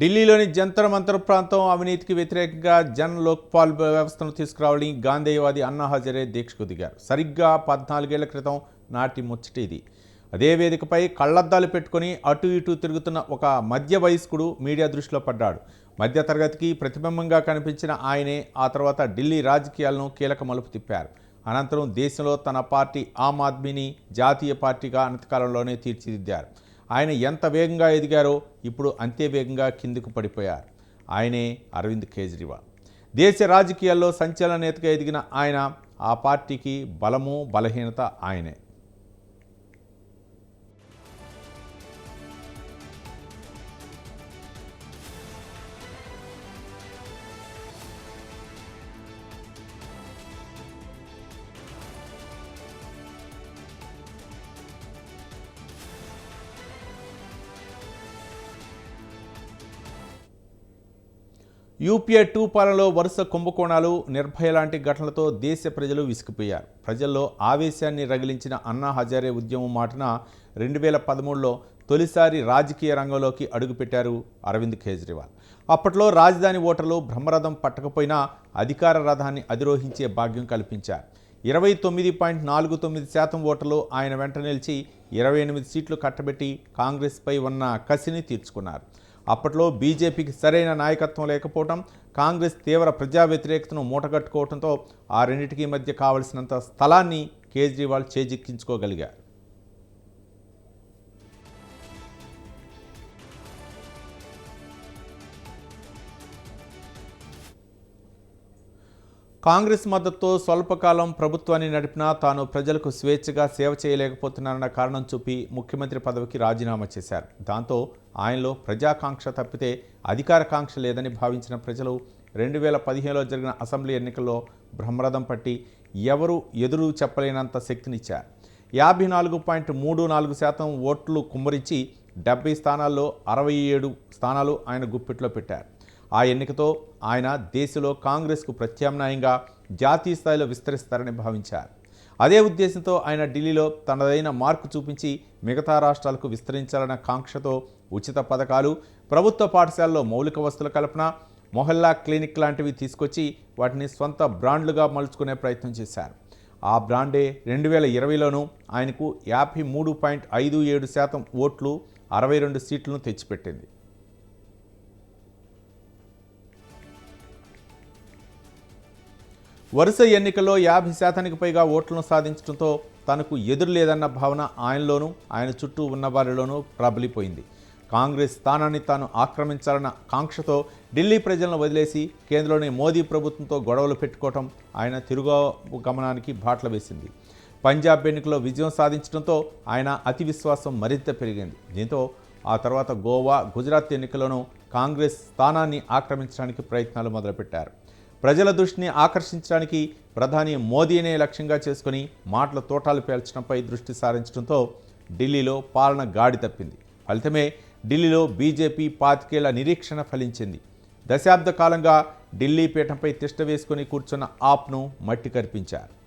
ఢిల్లీలోని జంతర్ మంతర్ ప్రాంతం అవినీతికి వ్యతిరేకంగా జన్ లోక్పాల్ వ్యవస్థను తీసుకురావాలని గాంధేయవాది అన్నా హజరే దీక్షకు దిగారు. సరిగ్గా పద్నాలుగేళ్ళ క్రితం నాటి ముచ్చటి ఇది. అదే వేదికపై కళ్ళద్దాలు పెట్టుకొని అటు ఇటు తిరుగుతున్న ఒక మధ్య వయస్కుడు మీడియా దృష్టిలో పడ్డాడు. మధ్యతరగతికి ప్రతిబింబంగా కనిపించిన ఆయనే ఆ తర్వాత ఢిల్లీ రాజకీయాలను కీలక మలుపు తిప్పారు. అనంతరం దేశంలో తన పార్టీ ఆమ్ ఆద్మీని జాతీయ పార్టీగా అనంతకాలంలోనే తీర్చిదిద్దారు. ఆయన ఎంత వేగంగా ఎదిగారో ఇప్పుడు అంతే వేగంగా కిందికి పడిపోయారు. ఆయనే అరవింద్ కేజ్రీవాల్. దేశ రాజకీయాల్లో సంచలన నేతగా ఎదిగిన ఆయన ఆ పార్టీకి బలము బలహీనత ఆయనే. యూపీఏ టూ పాలనలో వరుస కుంభకోణాలు నిర్భయ లాంటి ఘటనలతో దేశ ప్రజలు విసిగిపోయారు ప్రజల్లో ఆవేశాన్ని రగిలించిన అన్నా హజారే ఉద్యమం మాటన రెండు వేల పదమూడులో తొలిసారి రాజకీయ రంగంలోకి అడుగుపెట్టారు అరవింద్ కేజ్రీవాల్. అప్పట్లో రాజధాని ఓటర్లు బ్రహ్మరథం పట్టకపోయినా అధికార రథాన్ని అధిరోహించే భాగ్యం కల్పించారు. ఇరవై తొమ్మిది పాయింట్ నాలుగు తొమ్మిది శాతం ఓటర్లు ఆయన వెంట నిలిచి ఇరవై ఎనిమిది సీట్లు కట్టబెట్టి కాంగ్రెస్పై ఉన్న కసిని తీర్చుకున్నారు. అప్పట్లో బీజేపీకి సరైన నాయకత్వం లేకపోవడం కాంగ్రెస్ తీవ్ర ప్రజా వ్యతిరేకతను మూటగట్టుకోవడంతో ఆ రెండింటికి మధ్య కావలసినంత స్థలాన్ని కేజ్రీవాల్ చేజిక్కించుకోగలిగారు. కాంగ్రెస్ మద్దతుతో స్వల్పకాలం ప్రభుత్వాన్ని నడిపినా తాను ప్రజలకు స్వేచ్ఛగా సేవ చేయలేకపోతున్నానన్న కారణం చూపి ముఖ్యమంత్రి పదవికి రాజీనామా చేశారు. దాంతో ఆయనలో ప్రజాకాంక్ష తప్పితే అధికారకాంక్ష లేదని భావించిన ప్రజలు రెండు వేల పదిహేనులో జరిగిన అసెంబ్లీ ఎన్నికల్లో బ్రహ్మరథం పట్టి ఎవరు ఎదురు చెప్పలేనంత శక్తినిచ్చారు. యాభై నాలుగు పాయింట్ మూడు నాలుగు శాతం ఓట్లు కుమ్మరించి డెబ్బై స్థానాల్లో అరవై ఏడు స్థానాలు ఆయన గుప్పిట్లో పెట్టారు. ఆ ఎన్నికతో ఆయన దేశంలో కాంగ్రెస్కు ప్రత్యామ్నాయంగా జాతీయ స్థాయిలో విస్తరిస్తారని భావించారు. అదే ఉద్దేశంతో ఆయన ఢిల్లీలో తనదైన మార్కు చూపించి మిగతా రాష్ట్రాలకు విస్తరించాలన్న కాంక్షతో ఉచిత పథకాలు ప్రభుత్వ పాఠశాలలో మౌలిక వస్తువుల కల్పన మొహల్లా క్లినిక్ లాంటివి తీసుకొచ్చి వాటిని సొంత బ్రాండ్లుగా మలుచుకునే ప్రయత్నం చేశారు. ఆ బ్రాండే రెండు వేల ఇరవైలోనూ ఆయనకు యాభై మూడు పాయింట్ ఐదు ఏడు శాతం ఓట్లు అరవై రెండు సీట్లను తెచ్చిపెట్టింది. వరుస ఎన్నికల్లో యాభై శాతానికి పైగా ఓట్లను సాధించడంతో తనకు ఎదురు లేదన్న భావన ఆయనలోనూ ఆయన చుట్టూ ఉన్న వారిలోనూ ప్రబలిపోయింది. కాంగ్రెస్ స్థానాన్ని తాను ఆక్రమించాలన్న కాంక్షతో ఢిల్లీ ప్రజలను వదిలేసి కేంద్రంలోని మోదీ ప్రభుత్వంతో గొడవలు పెట్టుకోవటం ఆయన తిరుగు గమనానికి బాటలు వేసింది. పంజాబ్ ఎన్నికల్లో విజయం సాధించడంతో ఆయన అతి విశ్వాసం మరింత పెరిగింది. దీంతో ఆ తర్వాత గోవా గుజరాత్ ఎన్నికల్లోనూ కాంగ్రెస్ స్థానాన్ని ఆక్రమించడానికి ప్రయత్నాలు మొదలుపెట్టారు. ప్రజల దృష్టిని ఆకర్షించడానికి ప్రధాని మోదీనే లక్ష్యంగా చేసుకుని మాటల తోటాలు పేల్చడంపై దృష్టి సారించడంతో ఢిల్లీలో పాలన గాడి తప్పింది. ఫలితమే ఢిల్లీలో బీజేపీ పాతికేళ్ళ నిరీక్షణ ఫలించింది. దశాబ్ద కాలంగా ఢిల్లీ పీఠంపై తిష్ట వేసుకుని కూర్చున్న ఆప్ను మట్టి కరిపించారు.